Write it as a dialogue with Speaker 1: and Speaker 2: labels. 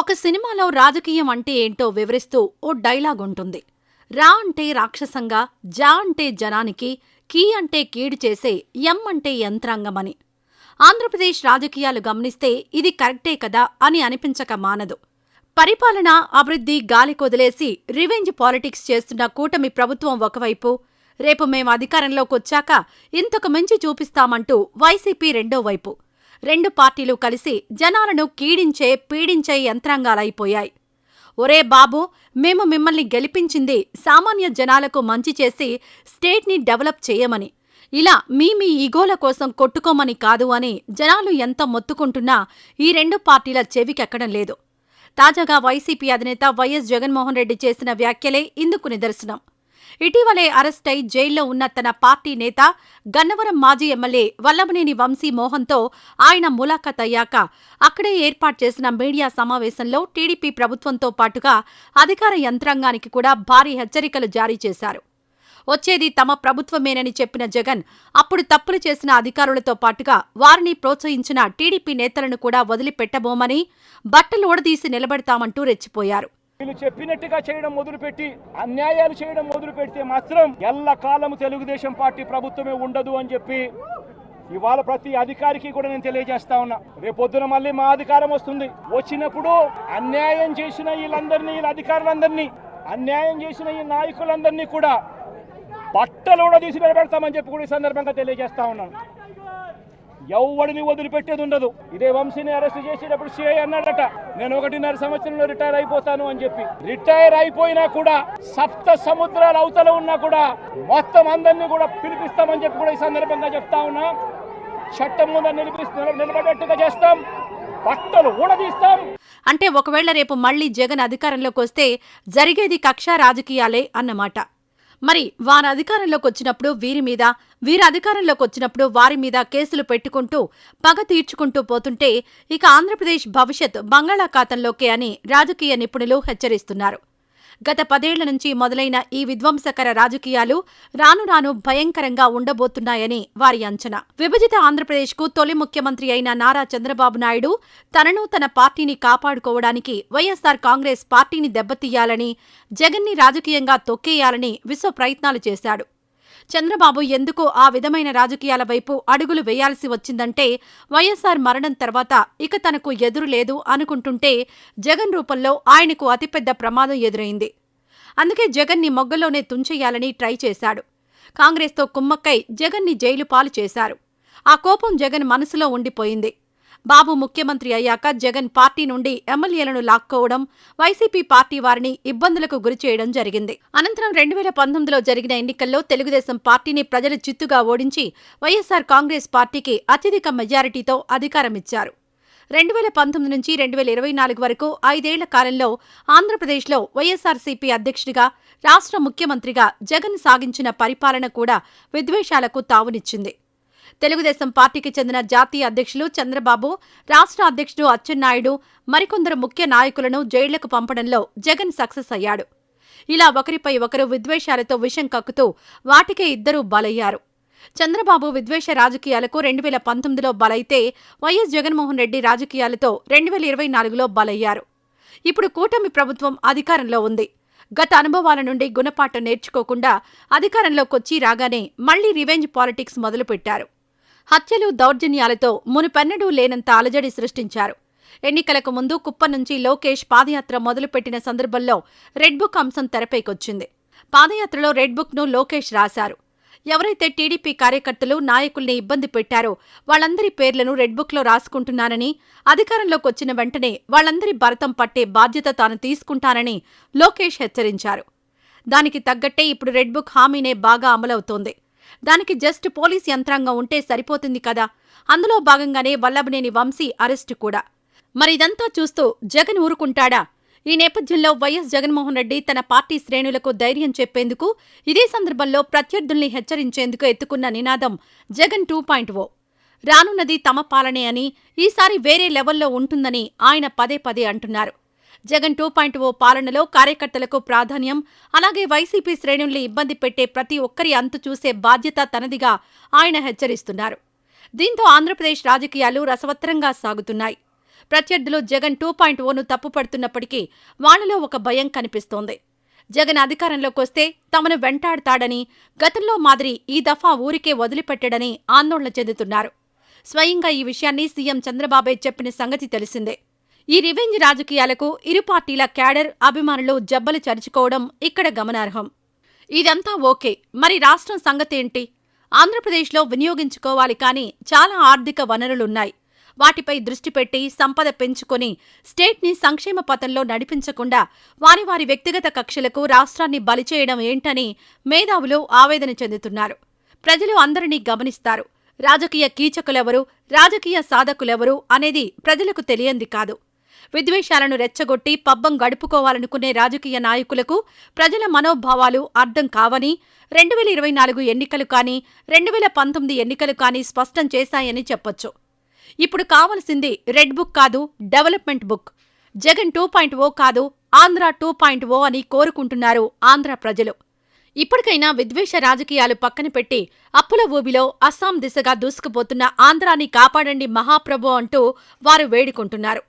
Speaker 1: ఒక సినిమాలో రాజకీయం అంటే ఏంటో వివరిస్తూ ఓ డైలాగ్ ఉంటుంది. రా అంటే రాక్షసంగా జా అంటే జనానికి కీ అంటే కీడు చేసే ఎం అంటే యంత్రాంగమని. ఆంధ్రప్రదేశ్ రాజకీయాలు గమనిస్తే ఇది కరెక్టే కదా అని అనిపించక మానదు. పరిపాలన అభివృద్ధి గాలికొదిలేసి రివెంజ్ పాలిటిక్స్ చేస్తున్న కూటమి ప్రభుత్వం ఒకవైపు రేపు మేం అధికారంలోకి వచ్చాక ఇంతకు మించి చూపిస్తామంటూ వైసీపీ రెండో వైపు. రెండు పార్టీలు కలిసి జనాలను కీడించే పీడించే యంత్రాంగాలైపోయాయి. ఒరే బాబు మేము మిమ్మల్ని గెలిపించింది సామాన్య జనాలకు మంచి చేసి స్టేట్ని డెవలప్ చేయమని. ఇలా మీ మీ ఈగోల కోసం కొట్టుకోమని కాదు అని జనాలు ఎంత మొత్తుకుంటున్నా ఈ రెండు పార్టీల చెవికెక్కడం లేదు. తాజాగా వైసీపీ అధినేత వైఎస్ జగన్మోహన్ రెడ్డి చేసిన వ్యాఖ్యలే ఇందుకు నిదర్శనం. ఇటీవలే అరెస్టై జైల్లో ఉన్న తన పార్టీ నేత గన్నవరం మాజీ ఎమ్మెల్యే వల్లభనేని వంశీ మోహన్తో ఆయన ములాఖత్ అయ్యాక అక్కడే ఏర్పాటు చేసిన మీడియా సమావేశంలో టీడీపీ ప్రభుత్వంతో పాటుగా అధికార యంత్రాంగానికి కూడా భారీ హెచ్చరికలు జారీ చేశారు. వచ్చేది తమ ప్రభుత్వమేనని చెప్పిన జగన్ అప్పుడు తప్పులు చేసిన అధికారులతో పాటుగా వారిని ప్రోత్సహించిన టీడీపీ నేతలను కూడా వదిలిపెట్టబోమని బట్టలు ఓడదీసి నిలబెడతామంటూ రెచ్చిపోయారు.
Speaker 2: వీళ్ళు చెప్పినట్టుగా చేయడం మొదలుపెట్టి అన్యాయాలు చేయడం మొదలు పెడితే మాత్రం ఎల్ల కాలము తెలుగుదేశం పార్టీ ప్రభుత్వమే ఉండదు అని చెప్పి ఇవాళ ప్రతి అధికారికి కూడా నేను తెలియజేస్తా ఉన్నా. రేపొద్దున మళ్ళీ మా అధికారం వస్తుంది. వచ్చినప్పుడు అన్యాయం చేసిన వీళ్ళందరినీ వీళ్ళ అధికారులందరినీ అన్యాయం చేసిన ఈ నాయకులందరినీ కూడా బట్టలు కూడా తీసి నిలబెడతామని చెప్పి కూడా ఈ సందర్భంగా తెలియజేస్తా ఉన్నాను. ఎవడిని వదిలిపెట్టేది ఉండదు. ఇదే వంశీని అరెస్ట్ చేసేటప్పుడు సిఐ అన్నాడట. నేను ఒకటిన్నర సంవత్సరంలో రిటైర్ అయిపోతాను అని చెప్పి. రిటైర్ అయిపోయినా కూడా సప్త సముద్రాల అవతల ఉన్నా కూడా మొత్తం అందరినీ కూడా పిలిపిస్తామని చెప్పి కూడా ఈ సందర్భంగా చెప్తా ఉన్నా. చట్టం ముందు నిలిపిస్తున్నారు నిలబడేట్టుగా చేస్తాం. బట్టలు ఊడదీస్తాం.
Speaker 1: అంటే ఒకవేళ రేపు మళ్ళీ జగన్ అధికారంలోకి వస్తే జరిగేది కక్షా రాజకీయాలే అన్నమాట. మరి వారి అధికారంలోకి వచ్చినప్పుడు వీరి మీద వీరి అధికారంలోకి వచ్చినప్పుడు వారి మీద కేసులు పెట్టుకుంటూ పగ తీర్చుకుంటూ పోతుంటే ఇక ఆంధ్రప్రదేశ్ భవిష్యత్ బంగాళాఖాతంలోకే అని రాజకీయ నిపుణులు హెచ్చరిస్తున్నారు. గత పదేళ్ళ నుంచి మొదలైన ఈ విధ్వంసకర రాజకీయాలు రాను రాను భయంకరంగా ఉండబోతున్నాయని వారి అంచనా. విభజిత ఆంధ్రప్రదేశ్కు తొలి ముఖ్యమంత్రి అయిన నారా చంద్రబాబు నాయుడు తనను తన పార్టీని కాపాడుకోవడానికి వైఎస్సార్ కాంగ్రెస్ పార్టీని దెబ్బతీయాలని జగన్ని రాజకీయంగా తొక్కేయాలని విశ్వ ప్రయత్నాలు చేశాడు. చంద్రబాబు ఎందుకు ఆ విధమైన రాజకీయాల వైపు అడుగులు వేయాల్సి వచ్చిందంటే వైఎస్సార్ మరణం తర్వాత ఇక తనకు ఎదురు లేదు అనుకుంటుంటే జగన్ రూపంలో ఆయనకు అతిపెద్ద ప్రమాదం ఎదురైంది. అందుకే జగన్ని మొగ్గలోనే తుంచెయ్యాలని ట్రై చేశాడు. కాంగ్రెస్తో కుమ్మక్కై జగన్ని జైలు పాలు చేశారు. ఆ కోపం జగన్ మనసులో ఉండిపోయింది. బాబు ముఖ్యమంత్రి అయ్యాక జగన్ పార్టీ నుండి ఎమ్మెల్యేలను లాక్కోవడం వైసీపీ పార్టీ వారిని ఇబ్బందులకు గురిచేయడం జరిగింది. అనంతరం రెండు వేల పంతొమ్మిదిలో జరిగిన ఎన్నికల్లో తెలుగుదేశం పార్టీని ప్రజలు చిత్తుగా ఓడించి వైఎస్సార్ కాంగ్రెస్ పార్టీకి అత్యధిక మెజారిటీతో అధికారమిచ్చారు. రెండు వేల పంతొమ్మిది నుంచి రెండు వేల ఇరవై నాలుగు వరకు ఐదేళ్ళ కాలంలో ఆంధ్రప్రదేశ్లో వైఎస్సార్సీపీ అధ్యక్షుడిగా రాష్ట్ర ముఖ్యమంత్రిగా జగన్ సాగించిన పరిపాలన కూడా విద్వేషాలకు తావునిచ్చింది. తెలుగుదేశం పార్టీకి చెందిన జాతీయ అధ్యక్షులు చంద్రబాబు రాష్ట్ర అధ్యక్షుడు అచ్చెన్నాయుడు మరికొందరు ముఖ్య నాయకులను జైళ్ళకు పంపడంలో జగన్ సక్సెస్ అయ్యాడు. ఇలా ఒకరిపై ఒకరు విద్వేషాలతో విషం కక్కుతూ వాటికే ఇద్దరూ బలయ్యారు. చంద్రబాబు విద్వేష రాజకీయాలకు రెండు వేల పంతొమ్మిదిలో బలైతే వైఎస్ జగన్మోహన్ రెడ్డి రాజకీయాలతో రెండు వేల ఇరవై నాలుగులో బలయ్యారు. ఇప్పుడు కూటమి ప్రభుత్వం అధికారంలో ఉంది. గత అనుభవాల నుండి గుణపాఠం నేర్చుకోకుండా అధికారంలోకొచ్చి రాగానే మళ్ళీ రివెంజ్ పాలిటిక్స్ మొదలుపెట్టారు. హత్యలు దౌర్జన్యాలతో మునుపెన్నడూ లేనంత అలజడి సృష్టించారు. ఎన్నికలకు ముందు కుప్ప నుంచి లోకేష్ పాదయాత్ర మొదలుపెట్టిన సందర్భంలో రెడ్ బుక్ అంశం తెరపైకొచ్చింది. పాదయాత్రలో రెడ్బుక్ను లోకేష్ రాశారు. ఎవరైతే టీడీపీ కార్యకర్తలు నాయకుల్ని ఇబ్బంది పెట్టారో వాళ్ళందరి పేర్లను రెడ్బుక్లో రాసుకుంటున్నానని అధికారంలోకి వచ్చిన వెంటనే వాళ్ళందరి భరతం పట్టే బాధ్యత తాను తీసుకుంటానని లోకేష్ హెచ్చరించారు. దానికి తగ్గట్టే ఇప్పుడు రెడ్ బుక్ హామీనే బాగా అమలవుతోంది. దానికి జస్ట్ పోలీస్ యంత్రాంగం ఉంటే సరిపోతుంది కదా. అందులో భాగంగానే వల్లభనేని వంశీ అరెస్టు కూడా. మరిదంతా చూస్తూ జగన్ ఊరుకుంటాడా? ఈ నేపథ్యంలో వైఎస్ జగన్మోహన్ రెడ్డి తన పార్టీ శ్రేణులకు ధైర్యం చెప్పేందుకు ఇదే సందర్భంలో ప్రత్యర్థుల్ని హెచ్చరించేందుకు ఎత్తుకున్న నినాదం జగన్ టూ పాయింట్ ఓ. రానున్నది తమ పాలనే అని ఈసారి వేరే లెవెల్లో ఉంటుందని ఆయన పదే పదే అంటున్నారు. జగన్ టూ పాయింట్ ఓ పాలనలో కార్యకర్తలకు ప్రాధాన్యం అలాగే వైసీపీ శ్రేణుల్ని ఇబ్బంది పెట్టే ప్రతి ఒక్కరి అంతు చూసే బాధ్యత తనదిగా ఆయన హెచ్చరిస్తున్నారు. దీంతో ఆంధ్రప్రదేశ్ రాజకీయాలు రసవత్తరంగా సాగుతున్నాయి. ప్రత్యర్థులు జగన్ టూ పాయింట్ ఓను తప్పుపడుతున్నప్పటికీ వాళ్ళలో ఒక భయం కనిపిస్తోంది. జగన్ అధికారంలోకి వస్తే తమను వెంటాడతాడని గతంలో మాదిరి ఈ దఫా ఊరికే వదిలిపెట్టడని ఆందోళన చెందుతున్నారు. స్వయంగా ఈ విషయాన్ని సీఎం చంద్రబాబే చెప్పిన సంగతి తెలిసిందే. ఈ రివెంజ్ రాజకీయాలకు ఇరు పార్టీల క్యాడర్ అభిమానులు జబ్బలు చరుచుకోవడం ఇక్కడ గమనార్హం. ఇదంతా ఓకే. మరి రాష్ట్రం సంగతేంటి ఆంధ్రప్రదేశ్లో వినియోగించుకోవాలి కానీ చాలా ఆర్థిక వనరులున్నాయి. వాటిపై దృష్టి పెట్టి సంపద పెంచుకొని స్టేట్ని సంక్షేమ పథంలో నడిపించకుండా వారి వారి వ్యక్తిగత కక్షలకు రాష్ట్రాన్ని బలిచేయడం ఏంటని మేధావులు ఆవేదన చెందుతున్నారు. ప్రజలు అందరినీ గమనిస్తారు. రాజకీయ కీచకులెవరు రాజకీయ సాధకులెవరు అనేది ప్రజలకు తెలియంది కాదు. విద్వేషాలను రెచ్చగొట్టి పబ్బం గడుపుకోవాలనుకునే రాజకీయ నాయకులకు ప్రజల మనోభావాలు అర్థం కావని రెండు వేల ఇరవై నాలుగు ఎన్నికలు కానీ రెండు వేల పంతొమ్మిది ఎన్నికలు కానీ స్పష్టం చేశాయని చెప్పొచ్చు. ఇప్పుడు కావలసింది రెడ్ బుక్ కాదు development book. Jagan two point O కాదు ఆంధ్ర టూ పాయింట్ ఓ అని కోరుకుంటున్నారు ఆంధ్ర ప్రజలు. ఇప్పటికైనా విద్వేష రాజకీయాలు పక్కన పెట్టి అప్పుల ఊబిలో అస్సాం దిశగా దూసుకుపోతున్న ఆంధ్రాని కాపాడండి మహాప్రభు అంటూ వారు వేడుకుంటున్నారు.